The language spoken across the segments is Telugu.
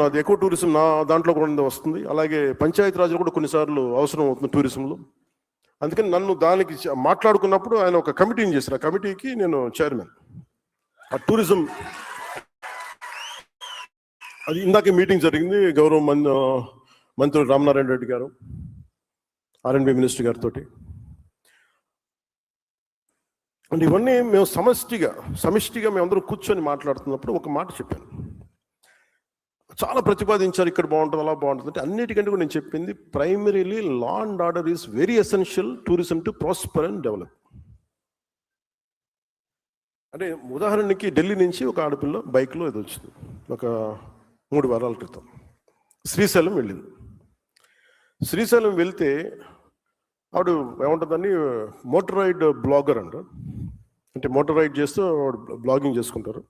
నాది ఎక్కువ టూరిజం నా దాంట్లో కూడా వస్తుంది. అలాగే పంచాయతీ రాజులు కూడా కొన్నిసార్లు అవసరం అవుతుంది టూరిజంలో అందుకని నన్ను దానికి మాట్లాడుకున్నప్పుడు ఆయన ఒక కమిటీని చేశారు. ఆ కమిటీకి నేను చైర్మన్ ఆ టూరిజం అది ఇందాకే మీటింగ్ జరిగింది గౌరవ మన్ మంత్రి రామనారాయణ రెడ్డి గారు ఆర్ఎండ్బి మినిస్టర్ గారితో అండ్ ఇవన్నీ మేము సమష్టిగా సమిష్టిగా మేమందరం కూర్చొని మాట్లాడుతున్నప్పుడు ఒక మాట చెప్పాను. చాలా ప్రతిపాదించారు ఇక్కడ బాగుంటుంది అలా బాగుంటుంది అంటే అన్నిటికంటే కూడా నేను చెప్పింది primarily law and order is very essential tourism to prosper and develop అంటే ఉదాహరణకి ఢిల్లీ నుంచి ఒక ఆడపిల్ల బైక్లో ఇది వచ్చింది. ఒక మూడు వారాల క్రితం. శ్రీశైలం వెళ్ళింది. శ్రీశైలం వెళ్తే ఆవిడ ఏముంటుందని మోటరైడ్ బ్లాగర్ అంట. అంటే మోటార్ రైడ్ చేస్తూ బ్లాగింగ్ చేసుకుంటారు.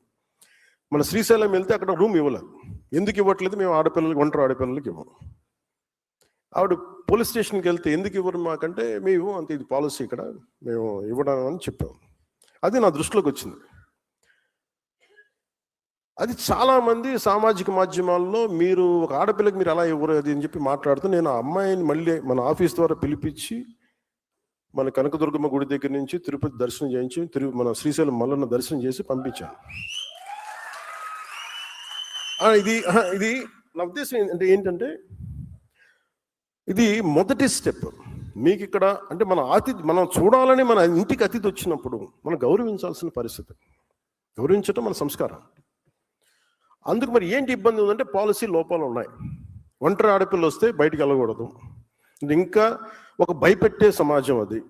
మన శ్రీశైలం వెళ్తే అక్కడ రూమ్ ఇవ్వలేదు. ఎందుకు ఇవ్వట్లేదు? మేము ఆడపిల్లలకి ఒంటరి ఆడపిల్లలకి ఇవ్వము. ఆవిడ పోలీస్ స్టేషన్కి వెళ్తే ఎందుకు ఇవ్వరు మాకంటే మేము అంత ఇది పాలసీ ఇక్కడ మేము ఇవ్వడం అని చెప్పాము అది నా దృష్టిలోకి వచ్చింది. అది చాలామంది సామాజిక మాధ్యమాల్లో మీరు ఒక ఆడపిల్లకి మీరు అలా ఇవ్వరు అది అని చెప్పి మాట్లాడుతూ నేను ఆ అమ్మాయిని మళ్ళీ మన ఆఫీస్ ద్వారా పిలిపించి మన కనకదుర్గమ్మ గుడి దగ్గర నుంచి తిరుపతి దర్శనం చేయించి తిరుపతి మన శ్రీశైలం మల్లన్న దర్శనం చేసి పంపించాను. ఇది ఇది నా ఉద్దేశం అంటే ఏంటంటే ఇది మొదటి స్టెప్. మీకు ఇక్కడ అంటే మన అతిథి మనం చూడాలని మన ఇంటికి అతిథి వచ్చినప్పుడు మనం గౌరవించాల్సిన పరిస్థితి. గౌరవించటం మన సంస్కారం. అందుకు మరి ఏంటి ఇబ్బంది ఉందంటే పాలసీ లోపాలు ఉన్నాయి. ఒంటరి ఆడపిల్ల వస్తే బయటికి వెళ్ళకూడదు. ఇంకా ఒక భయపెట్టే సమాజం అది.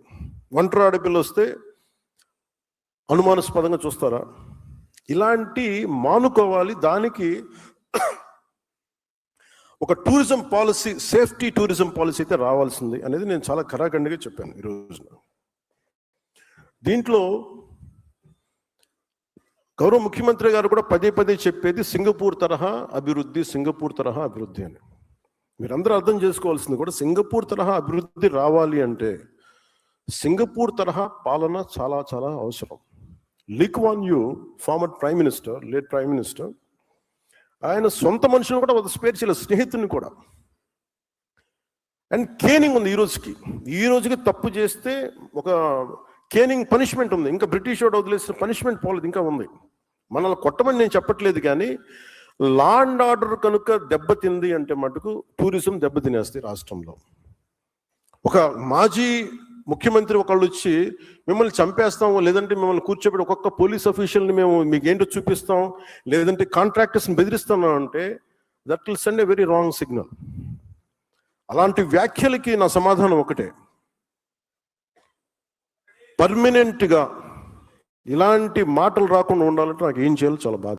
ఒంటరి ఆడపిల్ల వస్తే అనుమానాస్పదంగా చూస్తారా? ఇలాంటి మానుకోవాలి. దానికి ఒక tourism policy safety tourism policy అయితే రావాల్సింది అనేది నేను చాలా ఖరాఖండిగా చెప్పాను ఈ రోజున. దీంట్లో గౌరవ ముఖ్యమంత్రి గారు కూడా పదే పదే చెప్పేది సింగపూర్ తరహా అభివృద్ధి సింగపూర్ తరహా అభివృద్ధి అని. మీరందరూ అర్థం చేసుకోవాల్సింది కూడా సింగపూర్ తరహా అభివృద్ధి రావాలి అంటే సింగపూర్ తరహా పాలన చాలా చాలా అవసరం. Lick want you former prime minister late prime minister ఆయన సొంత మనుషులు కూడా ఒక స్పేర్ చేయలేదు స్నేహితుని కూడా. అండ్ కేనింగ్ ఉంది ఈ రోజుకి. ఈ రోజుకి తప్పు చేస్తే ఒక కేనింగ్ పనిష్మెంట్ ఉంది. ఇంకా బ్రిటిష్ వాడు వదిలేసిన పనిష్మెంట్ పోలేదు ఇంకా ఉంది. మనల్ని కొట్టమని నేను చెప్పట్లేదు కానీ లా అండ్ ఆర్డర్ కనుక దెబ్బతింది అంటే మటుకు టూరిజం దెబ్బతినేస్తుంది రాష్ట్రంలో. ఒక మాజీ ముఖ్యమంత్రి ఒకళ్ళు వచ్చి మిమ్మల్ని చంపేస్తాం లేదంటే మిమ్మల్ని కూర్చోబెట్టి ఒక్కొక్క పోలీస్ అఫీషియల్ని మేము మీకు ఏంటో చూపిస్తాం లేదంటే కాంట్రాక్టర్స్ని బెదిరిస్తున్నాం అంటే that will send a very wrong signal అలాంటి వ్యాఖ్యలకి నా సమాధానం ఒకటే. పర్మనెంట్గా ఇలాంటి మాటలు రాకుండా ఉండాలంటే నాకు ఏం చేయాలో చాలా బాధ.